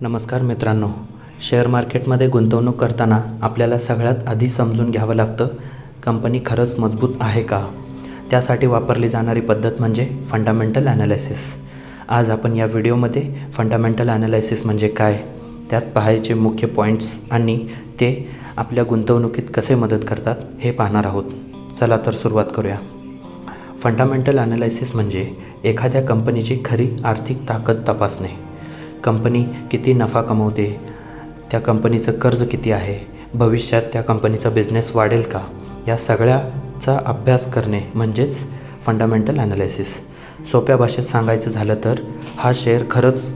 नमस्कार मित्रांनो. शेअर मार्केटमध्ये गुंतवणूक करताना आपल्याला सगळ्यात आधी समजून घ्यावं लागतं कंपनी खरंच मजबूत आहे का? त्यासाठी वापरली जाणारी पद्धत म्हणजे फंडामेंटल ॲनालिसिस आज आपण या व्हिडिओमध्ये फंडामेंटल ॲनालिसिस म्हणजे काय? त्यात पाहायचे मुख्य पॉईंट्स आणि ते आपल्या गुंतवणुकीत कसे मदत करतात हे पाहणार आहोत. चला तर सुरुवात करूया. फंडामेंटल ॲनालिसिस म्हणजे एखाद्या कंपनीची खरी आर्थिक ताकद तपासणे. कंपनी किती नफा कमवते? त्या कंपनीचं कर्ज किती आहे? भविष्यात त्या कंपनीचा बिझनेस वाढेल का? या सगळ्याचा अभ्यास करणे म्हणजेच फंडामेंटल ॲनालिसिस सोप्या भाषेत सांगायचं झालं तर हा शेअर खरंच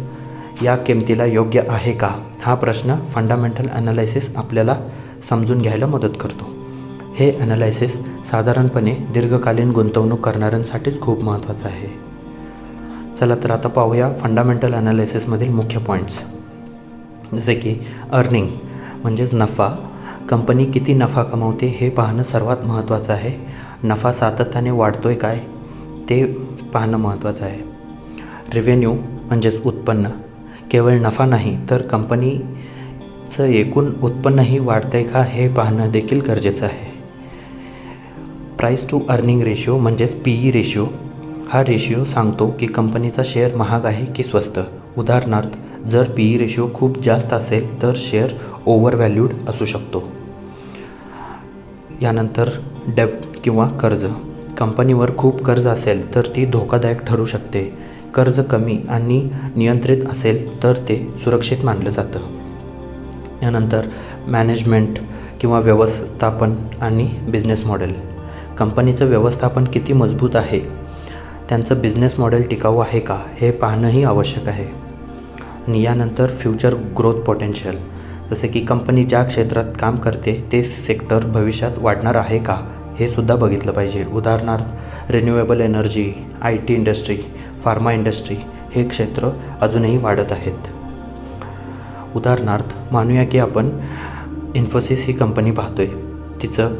या किमतीला योग्य आहे का? हा प्रश्न फंडामेंटल ॲनालायसिस आपल्याला समजून घ्यायला मदत करतो. हे ॲनालायसिस साधारणपणे दीर्घकालीन गुंतवणूक करणाऱ्यांसाठीच खूप महत्त्वाचं आहे. चला तर आता पाहूया फंडामेंटल ॲनालिसिसमधील मुख्य पॉईंट्स जसे की अर्निंग म्हणजेच नफा. कंपनी किती नफा कमवते हे पाहणं सर्वात महत्त्वाचं आहे. नफा सातत्याने वाढतो आहे काय? ते पाहणं महत्त्वाचं आहे. रेव्हेन्यू म्हणजेच उत्पन्न. केवळ नफा नाही तर कंपनीचं एकूण उत्पन्नही वाढतं आहे का हे पाहणं देखील गरजेचं आहे. प्राईस टू अर्निंग रेशिओ म्हणजेच पी ई रेशिओ हा रेशिओ सांगतो की कंपनीचा शेअर महाग आहे की स्वस्त. उदाहरणार्थ जर पी ई रेशिओ खूप जास्त असेल तर शेअर ओव्हर व्हॅल्यूड असू शकतो. यानंतर डेब्ट किंवा कर्ज. कंपनीवर खूप कर्ज असेल तर ती धोकादायक ठरू शकते. कर्ज कमी आणि नियंत्रित असेल तर ते सुरक्षित मानलं जातं. यानंतर मॅनेजमेंट किंवा व्यवस्थापन आणि बिझनेस मॉडेल कंपनीचं व्यवस्थापन किती मजबूत आहे? त्यांचं बिझनेस मॉडेल टिकाऊ आहे का हे पाहणंही आवश्यक आहे. आणि यानंतर फ्युचर ग्रोथ पोटेन्शियल जसे की कंपनी ज्या क्षेत्रात काम करते ते सेक्टर भविष्यात वाढणार आहे का हे सुद्धा बघितलं पाहिजे. उदाहरणार्थ renewable energy I T industry pharma industry हे क्षेत्र अजूनही वाढत आहेत. उदाहरणार्थ मानूया की आपण इन्फोसिस ही कंपनी पाहतोय. तिचं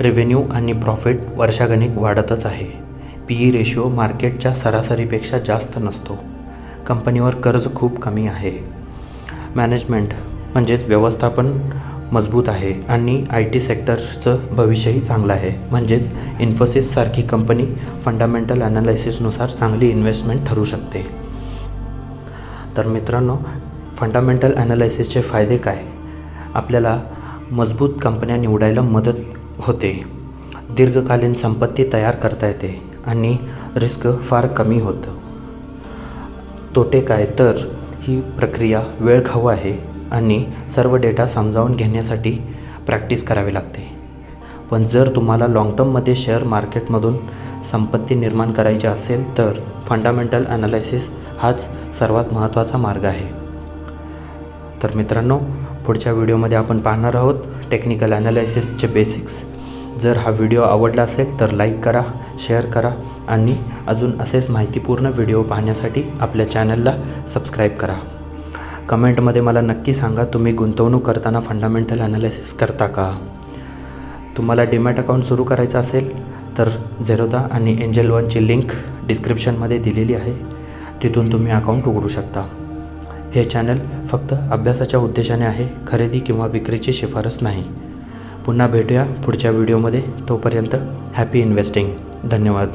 रेव्हेन्यू आणि प्रॉफिट वर्षागणिक वाढतच आहे. पी ई रेशिओ मार्केटच्या सरासरीपेक्षा जास्त नसतो. कंपनीवर कर्ज खूप कमी आहे. मॅनेजमेंट म्हणजेच व्यवस्थापन मजबूत आहे आणि आय टी सेक्टरचं भविष्यही चांगलं आहे. म्हणजेच इन्फोसिससारखी कंपनी फंडामेंटल ॲनालायसिसनुसार चांगली इन्व्हेस्टमेंट ठरू शकते. तर मित्रांनो फंडामेंटल ॲनालायसिसचे फायदे काय? आपल्याला मजबूत कंपन्या निवडायला मदत होते. दीर्घकालीन संपत्ती तयार करता येते. आणि रिस्क फार कमी होतं. तोटे काय तर ही प्रक्रिया वेळ खाऊ आहे आणि सर्व डेटा समजावून घेण्यासाठी प्रॅक्टिस करावी लागते. पण जर तुम्हाला लाँग टर्ममध्ये शेअर मार्केटमधून संपत्ती निर्माण करायची असेल तर फंडामेंटल ॲनालायसिस हाच सर्वात महत्त्वाचा मार्ग आहे. तर मित्रांनो पुढच्या व्हिडिओमध्ये आपण पाहणार आहोत टेक्निकल ॲनालायसिसचे बेसिक्स जर हा व्हिडिओ आवडला असेल तर लाईक करा शेअर करा आणि अजून असेच माहितीपूर्ण व्हिडिओ पाहण्यासाठी आपल्या चॅनलला सबस्क्राईब करा. कमेंटमध्ये मला नक्की सांगा तुम्ही गुंतवणूक करताना फंडामेंटल ॲनालिसिस करता का? तुम्हाला डीमॅट अकाउंट सुरू करायचं असेल तर झेरोदा आणि एंजल वनची लिंक डिस्क्रिप्शनमध्ये दिलेली आहे. तिथून तुम्ही अकाउंट उघडू शकता. हे चॅनल फक्त अभ्यासाच्या उद्देशाने आहे खरेदी किंवा विक्रीची शिफारस नाही. पुन्हा भेटूया पुढच्या व्हिडिओमध्ये. तोपर्यंत हॅपी इन्व्हेस्टिंग धन्यवाद.